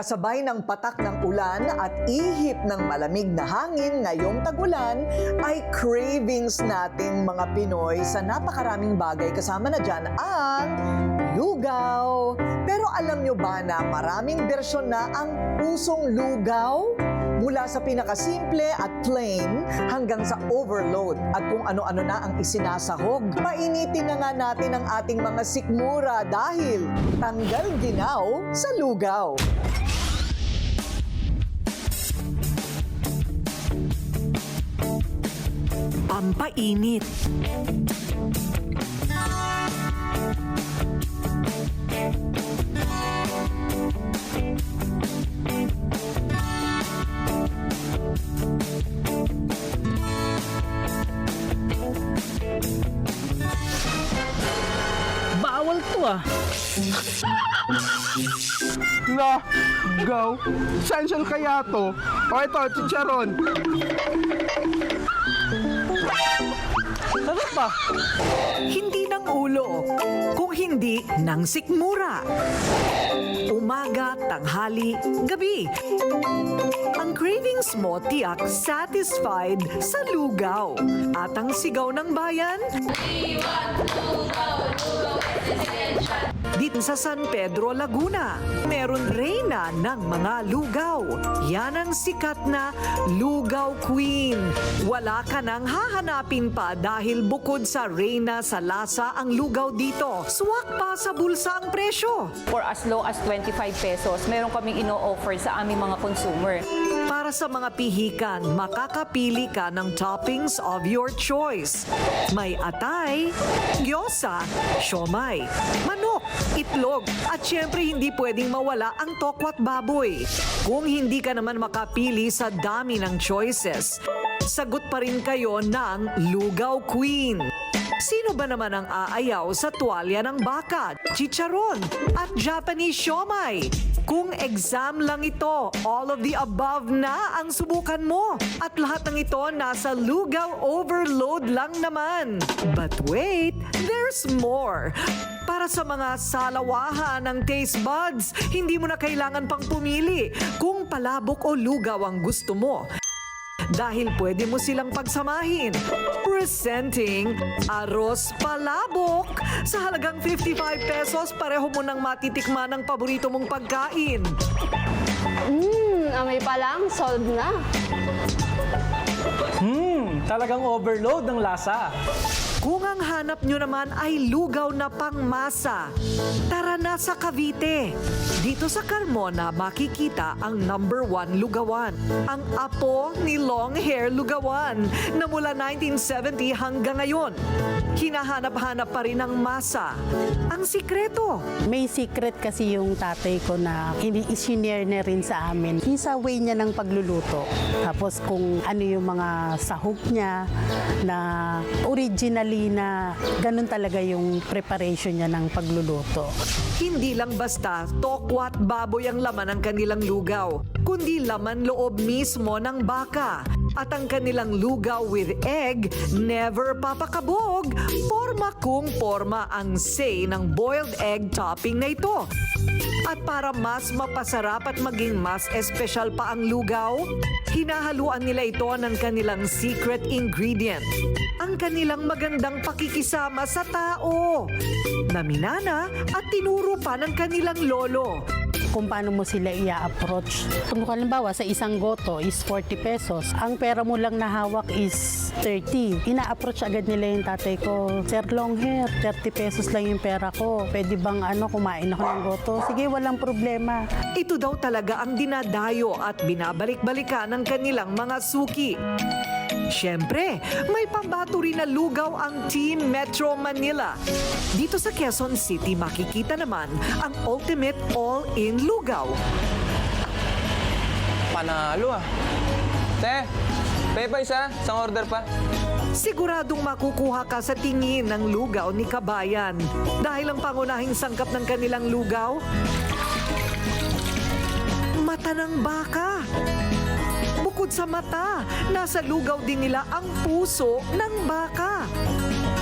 Kasabay ng patak ng ulan at ihip ng malamig na hangin ngayong tagulan ay cravings nating mga Pinoy sa napakaraming bagay kasama na dyan ang lugaw. Pero alam nyo ba na maraming bersyon na ang pusong lugaw? Mula sa pinakasimple at plain hanggang sa overload at kung ano-ano na ang isinasahog. Painitin na nga natin ang ating mga sikmura dahil tanggal ginaw sa lugaw. Pampainit. Bawal to ah. Na, go. Essential kaya to. O ito, chicharon. Sarap pa. Hindi ng ulo, kung hindi ng sikmura. Umaga, tanghali, gabi. Ang cravings mo tiyak satisfied sa lugaw. At ang sigaw ng bayan? Dito sa San Pedro, Laguna, meron reyna ng mga lugaw. Yan ang sikat na Lugaw Queen. Wala ka nang hahanapin pa dahil bukod sa reyna sa lasa ang lugaw dito. Swak pa sa bulsa ang presyo. For as low as 25 pesos, meron kaming ino-offer sa aming mga consumer. Para sa mga pihikan, makakapili ka ng toppings of your choice. May atay, gyosa, siomay, manok, itlog, at syempre hindi pwedeng mawala ang tokwat baboy. Kung hindi ka naman makapili sa dami ng choices, sagot pa rin kayo ng Lugaw Queen. Sino ba naman ang aayaw sa tuwalya ng baka, chicharon, at Japanese siomay? Kung exam lang ito, all of the above na ang subukan mo. At lahat ng ito nasa lugaw overload lang naman. But wait, there's more. Para sa mga salawahan ng taste buds, hindi mo na kailangan pang pumili kung palabok o lugaw ang gusto mo dahil pwede mo silang pagsamahin. Presenting Aros Palabok. Sa halagang 55 pesos, pareho mo nang matitikman ang paborito mong pagkain. Hmm, amoy pa lang, solved na. Hmm, talagang overload ng lasa. Kung ang hanap nyo naman ay lugaw na pangmasa, tara na sa Cavite. Dito sa Carmona, makikita ang number one lugawan. Ang apo ni Long Hair Lugawan na mula 1970 hanggang ngayon. Hinahanap-hanap pa rin ang masa. Ang sikreto, May secret kasi yung tatay ko na hindi isinare na rin sa amin. Yung sa way niya ng pagluluto. Tapos kung ano yung mga sahog niya na originally na ganun talaga yung preparation niya ng pagluluto. Hindi lang basta tokwat baboy ang laman ng kanilang lugaw, kundi laman loob mismo ng baka. At ang kanilang lugaw with egg, never papakabog. Forma kung forma ang say ng boiled egg topping na ito. At para mas mapasarap at maging mas espesyal pa ang lugaw, hinahaluan nila ito ng kanilang secret ingredient. Ang kanilang magandang pakikisama sa tao. Naminana at tinuro pa ng kanilang lolo. Kung paano mo sila i-approach. Kung halimbawa sa isang goto is 40 pesos, ang pera mo lang na hawak is 30. Ina-approach agad nila yung tatay ko, Sir Longhair, 30 pesos lang yung pera ko. Pwede bang ano, kumain ako ng goto? Sige, walang problema. Ito daw talaga ang dinadayo at binabalik-balikan ng kanilang mga suki. Siyempre, may pambato rin na lugaw ang Team Metro Manila. Dito sa Quezon City, makikita naman ang ultimate all-in lugaw. Panalo ah. Te, Pepa isa, isang order pa. Siguradong makukuha ka sa tingin ng lugaw ni Kabayan. Dahil ang pangunahing sangkap ng kanilang lugaw, mata ng baka. Bukod sa mata, nasa lugaw din nila ang puso ng baka.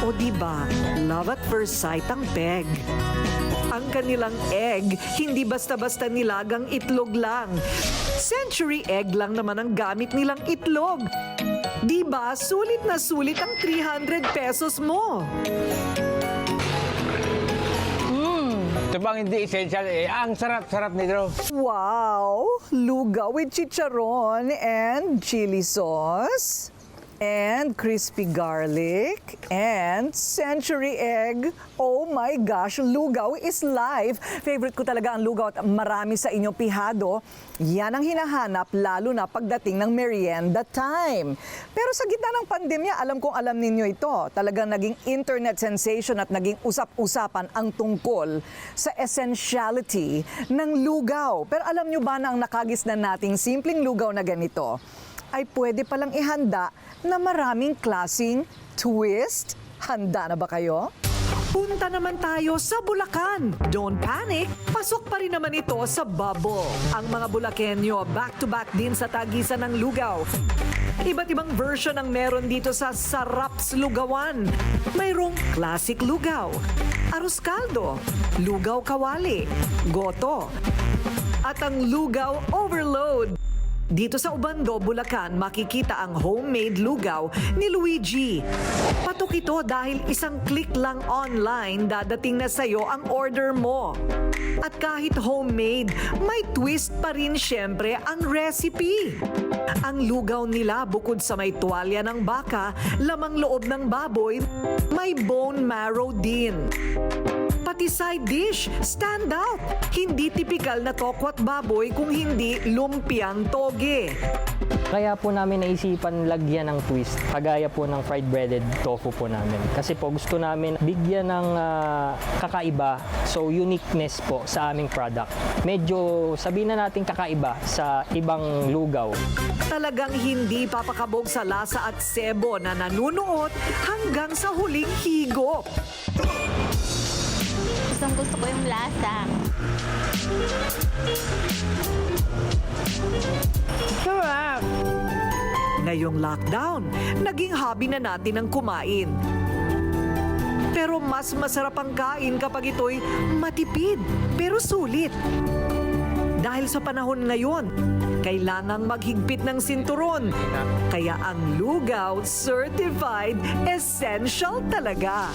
O di ba, love at first sight ang peg. Ang kanilang egg, hindi basta-basta nilagang itlog lang. Century egg lang naman ang gamit nilang itlog. Di ba, sulit na sulit ang 300 pesos mo. Ito bang hindi essential eh. Ang sarap-sarap nito. Wow! Lugaw with chicharon and chili sauce and crispy garlic and century egg. Oh my gosh, lugaw is life. Favorite ko talaga ang lugaw at marami sa inyong pihado. Yan ang hinahanap lalo na pagdating ng merienda time. Pero sa gitna ng pandemya, alam kong alam ninyo ito. Talagang naging internet sensation at naging usap-usapan ang tungkol sa essentiality ng lugaw. Pero alam nyo ba na ang nakagisnan nating simpleng lugaw na ganito ay pwede palang ihanda na maraming klasing twist? Handa na ba kayo? Punta naman tayo sa Bulacan. Don't panic, pasok pa rin naman ito sa bubble. Ang mga Bulakenyo back-to-back din sa tagisan ng lugaw. Iba't ibang version ang meron dito sa Saraps Lugawan. Mayroong classic lugaw, arroz caldo, lugaw kawali, goto, at ang lugaw overload. Dito sa Ubando, Bulacan, makikita ang homemade lugaw ni Luigi. Patok ito dahil isang click lang online dadating na sa'yo ang order mo. At kahit homemade, may twist pa rin syempre ang recipe. Ang lugaw nila bukod sa may tuwalya ng baka, lamang loob ng baboy, may bone marrow din. Pati side dish, stand out. Hindi tipikal na tokwat baboy kung hindi lumpiang toge. Kaya po namin naisipan lagyan ng twist, kagaya po ng fried breaded tofu po namin. Kasi po gusto namin bigyan ng ah, kakaiba, so uniqueness po sa aming product. Medyo sabihin na natin kakaiba sa ibang lugaw. Talagang hindi papakabog sa lasa at sebo na nanunuot hanggang sa huling higop. Gustong gusto ko yung lasa. Ngayong lockdown, naging hobby na natin ang kumain. Pero mas masarap ang kain kapag ito'y matipid pero sulit. Dahil sa panahon ngayon, kailangang maghigpit ng sinturon. Kaya ang lugaw certified essential talaga.